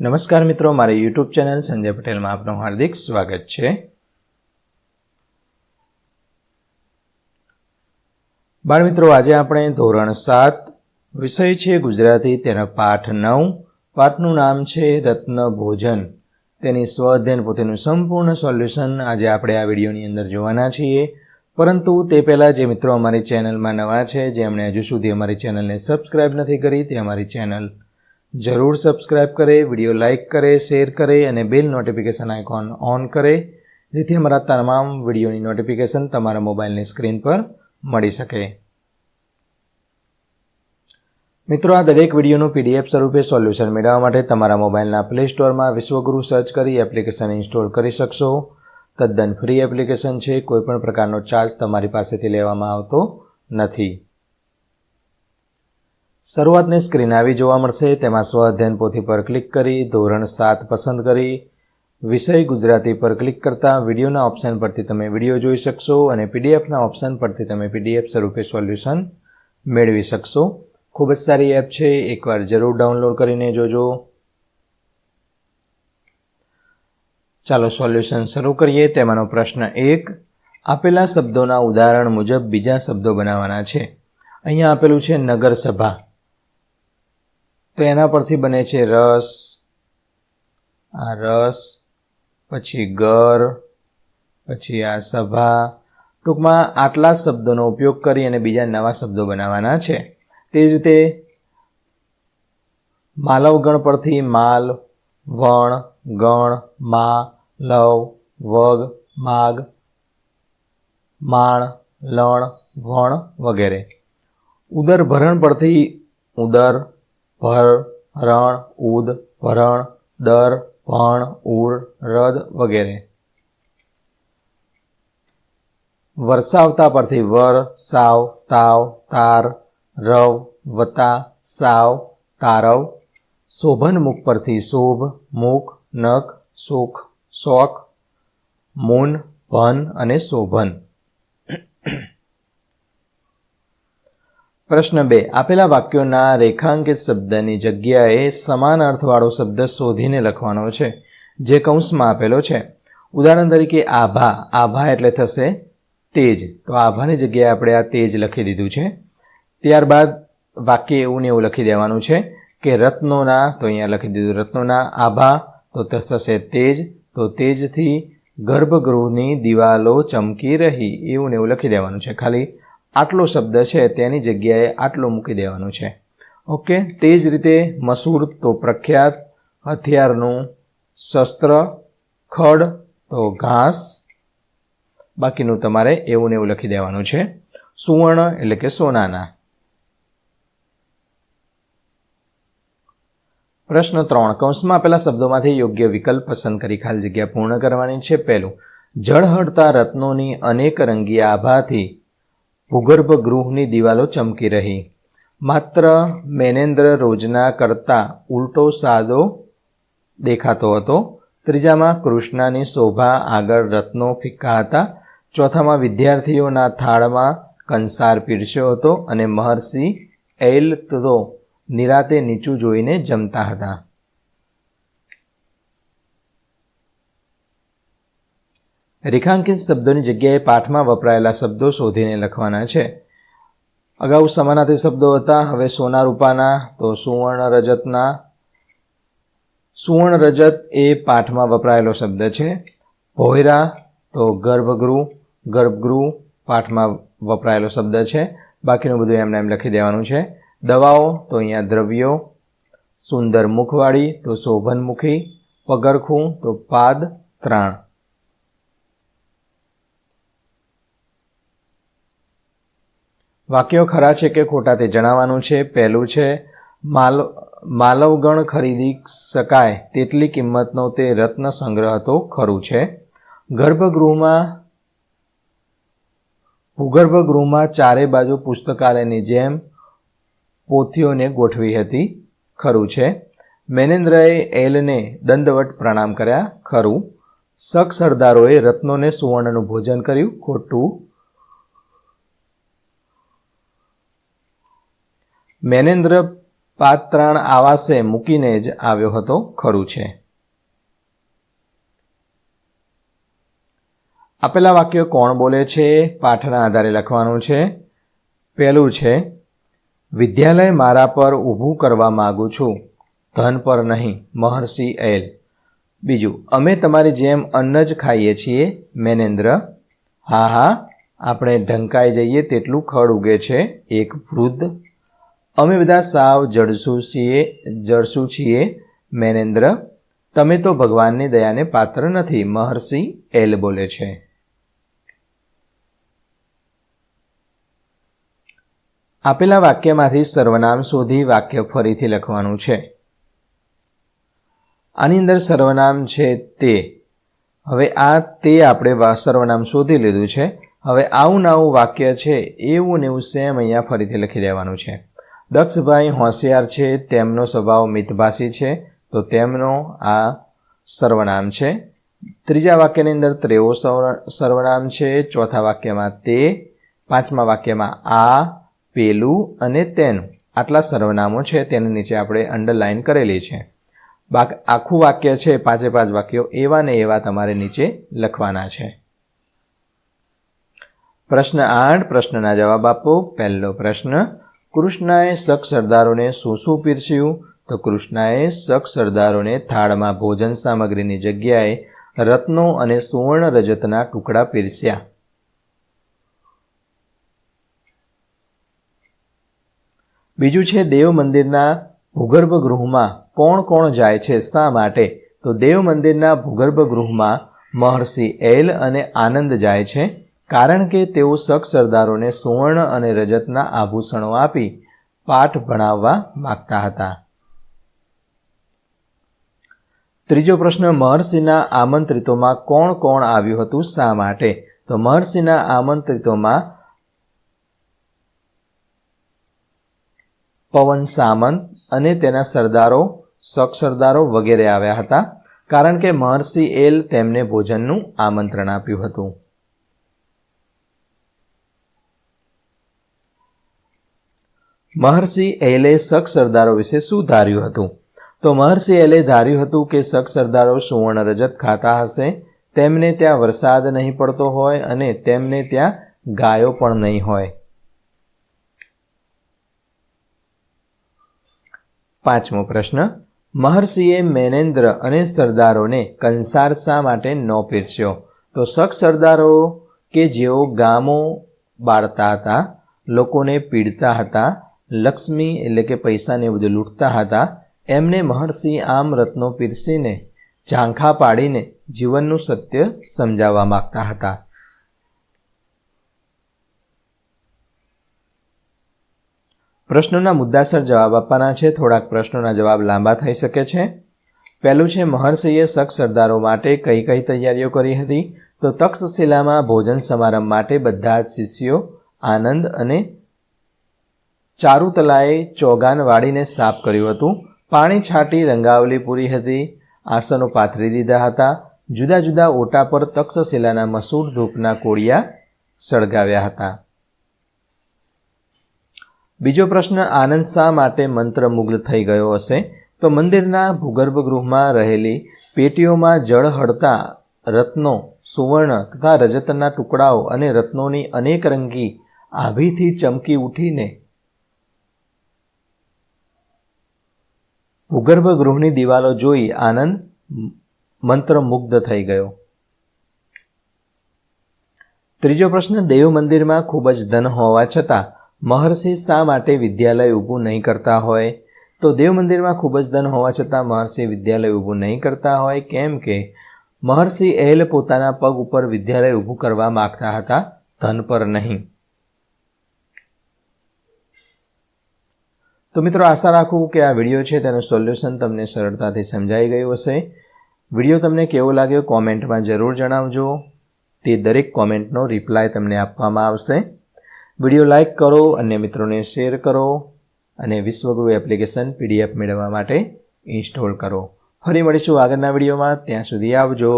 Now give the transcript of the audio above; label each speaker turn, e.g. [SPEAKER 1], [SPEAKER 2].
[SPEAKER 1] નમસ્કાર મિત્રો, મારી યુટ્યુબ ચેનલ સંજય પટેલમાં આપનું હાર્દિક સ્વાગત છે. બાળ મિત્રો, આજે આપણે ધોરણ સાત વિષય છે ગુજરાતી, તેના પાઠ નવ. પાઠનું નામ છે રત્ન ભોજન. તેની સ્વઅધ્યયન પોતેનું સંપૂર્ણ સોલ્યુશન આજે આપણે આ વિડીયોની અંદર જોવાના છીએ. પરંતુ તે પહેલાં જે મિત્રો અમારી ચેનલમાં નવા છે, જેમણે હજુ સુધી અમારી ચેનલને સબસ્ક્રાઇબ નથી કરી, તે અમારી ચેનલ જરૂર સબસ્ક્રાઇબ કરે વીડિયો લાઇક કરે શેર કરે અને બેલ નોટિફિકેશન આઇકોન ઓન કરે, જેથી અમારા તમામ વિડીયોની નોટિફિકેશન તમારા મોબાઈલની સ્ક્રીન પર મળી શકે. મિત્રો, આ દરેક વિડીયોનું પીડીએફ સ્વરૂપે સોલ્યુશન મેળવવા માટે તમારા મોબાઈલના પ્લે સ્ટોરમાં વિશ્વગુરુ સર્ચ કરી એપ્લિકેશન ઇન્સ્ટોલ કરી શકશો. તદ્દન ફ્રી એપ્લિકેશન છે કોઈપણ પ્રકારનો ચાર્જ તમારી પાસેથી લેવામાં આવતો નથી. શરૂઆતની સ્ક્રીન આવી જોવા મળશે, તેમાં સ્વ અધ્યયન પોથી પર ક્લિક કરી, ધોરણ સાત પસંદ કરી, વિષય ગુજરાતી પર ક્લિક કરતા વિડીયોના ઓપ્શન પરથી તમે વીડિયો જોઈ શકશો અને પીડીએફના ઓપ્શન પરથી તમે પીડીએફ સ્વરૂપે સોલ્યુશન મેળવી શકશો. ખૂબ જ સારી એપ છે, એકવાર જરૂર ડાઉનલોડ કરીને જોજો. ચાલો સોલ્યુશન શરૂ કરીએ, તેમાંનો પ્રશ્ન એક. આપેલા શબ્દોના ઉદાહરણ મુજબ બીજા શબ્દો બનાવવાના છે. અહીંયા આપેલું છે નગરસભા. તો એના પરથી બને છે રસ, આ રસ, પછી ગર પછી આ સભા. ટૂંકમાં આટલા શબ્દોનો ઉપયોગ કરી અને બીજા નવા શબ્દો બનાવવાના છે. તે જ રીતે માલવગણ પરથી માલ, વણ, ગણ, મા, લવ, વગ, માગ, માણ, લણ, વણ વગેરે. ઉદર ભરણ પરથી ઉદર ભર, રણ, ઉદ ભરણ દર ભણ ઉર, રદ વગેરે. વરસાવતા પરથી વર, સાવ, તાવ, તાર, રવ, વતા, સાવ, તારવ. શોભન મુખ પરથી શોભ, મુખ, નખ સુખ શોખ મૂન, ભન અને શોભન. પ્રશ્ન બે. આપેલા વાક્યોના રેખાંકિત શબ્દની જગ્યાએ સમાન અર્થવાળો શબ્દ શોધીને લખવાનો છે, જે કૌંસમાં આપેલો છે. ઉદાહરણ તરીકે, આભા. આભા એટલે થશે તેજ. તો આભાની જગ્યાએ આપણે આ તેજ લખી દીધું છે. ત્યારબાદ વાક્ય એવું ને એવું લખી દેવાનું છે કે રત્નોના, તો અહીંયા લખી દીધું, રત્નોના આભા, તો થશે તેજ. તો તેજથી ગર્ભગૃહની દિવાલો ચમકી રહી. એવું ને એવું લખી દેવાનું છે. ખાલી આટલો શબ્દ છે, તેની જગ્યાએ આટલો મૂકી દેવાનો છે. ઓકે? તે જ રીતે મસૂર તો પ્રખ્યાત, હથિયારનું શસ્ત્ર, ખડ તો ઘાસ. બાકીનું તમારે એવું ને એવું લખી દેવાનું છે. સુવર્ણ એટલે કે સોનાના. પ્રશ્ન ત્રણ. કૌંસમાં આપેલા શબ્દોમાંથી યોગ્ય વિકલ્પ પસંદ કરી ખાલી જગ્યા પૂર્ણ કરવાની છે. પહેલું, જળહળતા રત્નોની અનેક રંગી આભાથી ભૂગર્ભ ગૃહની દિવાલો ચમકી રહી. માત્ર મેનેન્દ્ર રોજના કરતા ઉલટો સાદો દેખાતો હતો. ત્રીજામાં કૃષ્ણની શોભા આગળ રત્નો ફિક્કા હતા. ચોથામાં વિદ્યાર્થીઓના થાળમાં કંસાર પીરસ્યો હતો અને મહર્ષિ એલ તો નિરાતે નીચું જોઈને જમતા હતા. રેખાંકિત શબ્દોની જગ્યાએ પાઠમાં વપરાયેલા શબ્દો શોધીને લખવાના છે. અગાઉ સમાનાર્થી શબ્દો હતા, હવે સોના રૂપાના, તો સુવર્ણ રજતના. સુવર્ણ રજત એ પાઠમાં વપરાયેલો શબ્દ છે. ભોયરા, તો ગર્ભગૃહ ગર્ભગૃહ પાઠમાં વપરાયેલો શબ્દ છે. બાકીનું બધું એમને એમ લખી દેવાનું છે. દવાઓ, તો અહીંયા દ્રવ્યો. સુંદર મુખવાળી, તો શોભનમુખી. પગરખું, તો પાદ, ત્રાણ. વાક્યો ખરા છે કે ખોટા તે જણાવવાનું છે, પહેલું છે, માલ માલવગણ ખરીદી શકાય તેટલી કિંમતનો તે રત્ન સંગ્રહ હતો ખરું છે. ગર્ભગૃહમાં ભૂગર્ભ ગૃહમાં ચારે બાજુ પુસ્તકાલયની જેમ પોથીઓને ગોઠવી હતી. ખરું છે. મેનેન્દ્રએ એલને દંડવટ પ્રણામ કર્યા. ખરું. શક સરદારોએ રત્નોને સુવર્ણનું ભોજન કર્યું. ખોટું. મેનેન્દ્ર પાત્રાણ આવાસે મૂકીને જ આવ્યો હતો, ખરું છે. આપેલા વાક્યો કોણ બોલે છે? પાઠના આધારે લખવાનું છે. પહેલું છે, વિદ્યાલય મારા પર ઊભું કરવા માગું છું. ધન પર નહીં, મહર્ષિ એલ. બીજું, અમે તમારી જેમ અન્ન જ ખાઈએ છીએ. મેનેન્દ્ર, હા હા, આપણે ઢંકાઈ જઈએ તેટલું ખડ ઉગે છે. એક વૃદ્ધ અમે બધા સાવ જડસું છીએ જડસું છીએ, મેનેન્દ્ર. તમે તો ભગવાનની દયાને પાત્ર નથી, મહર્ષિ એલ બોલે છે. આપેલા વાક્યમાંથી સર્વનામ શોધી વાક્ય ફરીથી લખવાનું છે. આની અંદર સર્વનામ છે તે. હવે આ તે આપણે સર્વનામ શોધી લીધું છે. હવે આવું નવું વાક્ય છે, એવું ને એવું સેમ અહીંયા ફરીથી લખી દેવાનું છે. દક્ષભાઈ હોશિયાર છે, તેમનો સ્વભાવ મિતભાષી છે, તો તેમનો આ સર્વનામ છે. ત્રીજા વાક્યની અંદર ત્રેવો સર્વનામ છે, ચોથા વાક્યમાં તે, પાંચમા વાક્યમાં આ, પેલું અને તેનું. આટલા સર્વનામો છે, તેની નીચે આપણે અંડરલાઇન કરેલી છે. બાક, આખું વાક્ય છે, પાંચે પાંચ વાક્યો, એવા ને એવા તમારે નીચે લખવાના છે. પ્રશ્ન આઠ, પ્રશ્નના જવાબ આપો. પહેલો પ્રશ્ન કૃષ્ણએ શક સરદારોને શું શું પીરસ્યું તો કૃષ્ણએ શક સરદારોને થાળમાં ભોજન સામગ્રીની જગ્યાએ રત્નો અને સુવર્ણ રજતના ટુકડા પીરસ્યા. બીજું છે દેવ મંદિરના ભૂગર્ભ ગૃહમાં કોણ કોણ જાય છે શા માટે? તો દેવ મંદિરના ભૂગર્ભ ગૃહમાં મહર્ષિ એલ અને આનંદ જાય છે. કારણ કે તેઓ શક સરદારોને સુવર્ણ અને રજતના આભૂષણો આપી પાઠ ભણાવવા માગતા હતા. ત્રીજો પ્રશ્ન, મહર્ષિના આમંત્રિતોમાં કોણ કોણ આવ્યું હતું, શા માટે? તો મહર્ષિના આમંત્રિતોમાં પવન સામંત અને તેના સરદારો શક સરદારો વગેરે આવ્યા હતા, કારણ કે મહર્ષિ એલ તેમને ભોજનનું આમંત્રણ આપ્યું હતું. મહર્ષિ એલે શક સરદારો વિશે શું ધાર્યું હતું? તો મહર્ષિ એલે ધાર્યું હતું કે શક સરદારો સુવર્ણ રજત ખાતા હશે, તેમને ત્યાં વરસાદ નહીં પડતો હોય અને તેમને ત્યાં ગાયો પણ નહીં હોય. પાંચમો પ્રશ્ન. મહર્ષિએ મેનેન્દ્ર અને સરદારોને કંસાર શા માટે ન પીરસ્યો? તો શક સરદારો કે જેઓ ગામો બાળતા હતા, લોકોને પીડતા હતા લક્ષ્મી એટલે કે પૈસાને બધું લૂંટતા હતા. એમને મહર્ષિ આમ રત્નો પીરસીને, ઝાંખા પાડીને જીવનનું સત્ય સમજાવવા માગતા હતા. પ્રશ્નોના મુદ્દાસર જવાબ આપવાના છે. થોડાક પ્રશ્નોના જવાબ લાંબા થઈ શકે છે. પહેલું છે, મહર્ષિએ શખ સરદારો માટે કઈ કઈ તૈયારીઓ કરી હતી? તો તક્ષશિલામાં ભોજન સમારંભ માટે બધા જ શિષ્યો આનંદ અને ચારુતલાએ ચોગાન વાળીને સાફ કર્યું હતું. પાણી છાંટી રંગાવલી પૂરી હતી. આસનો પાથરી દીધા હતા. જુદા જુદા ઓટા પર તક્ષશિલાના મસૂર ધૂપના કોળિયા સળગાવ્યા હતા. બીજો પ્રશ્ન, આનંદ શા માટે મંત્રમુગ્ધ થઈ ગયો હશે? તો મંદિરના ભૂગર્ભ ગૃહમાં રહેલી પેટીઓમાં જળ હળતા રત્નો, સુવર્ણ તથા રજતના ટુકડાઓ અને રત્નોની અનેક રંગી આભીથી ચમકી ઉઠીને ભૂગર્ભ ગૃહની દિવાલો જોઈ આનંદ મંત્રમુગ્ધ થઈ ગયો. ત્રીજો પ્રશ્ન, દેવ મંદિરમાં ખૂબ જ ધન હોવા છતાં મહર્ષિ શા માટે વિદ્યાલય ઊભું નહીં કરતા હોય? તો દેવ મંદિરમાં ખૂબ જ ધન હોવા છતાં મહર્ષિ વિદ્યાલય ઊભું નહીં કરતા હોય, કેમ કે મહર્ષિ એલ પોતાના પગ ઉપર વિદ્યાલય ઊભું કરવા માગતા હતા, ધન પર નહીં. તો મિત્રો આશા રાખું કે આ વીડિયો છે તેનું સોલ્યુશન તમને સરળતાથી સમજાઈ ગયું હશે. વીડિયો તમને કેવો લાગ્યો કોમેન્ટમાં જરૂર જણાવજો. તે દરેક કોમેન્ટનો રિપ્લાય તમને આપવામાં આવશે. વીડિયો લાઇક કરો અન્ય મિત્રોને શેર કરો અને વિશ્વગુરુ એપ્લિકેશન પીડીએફ મેળવવા માટે ઇન્સ્ટોલ કરો. ફરી મળીશું આગળના વિડીયોમાં. ત્યાં સુધી આવજો.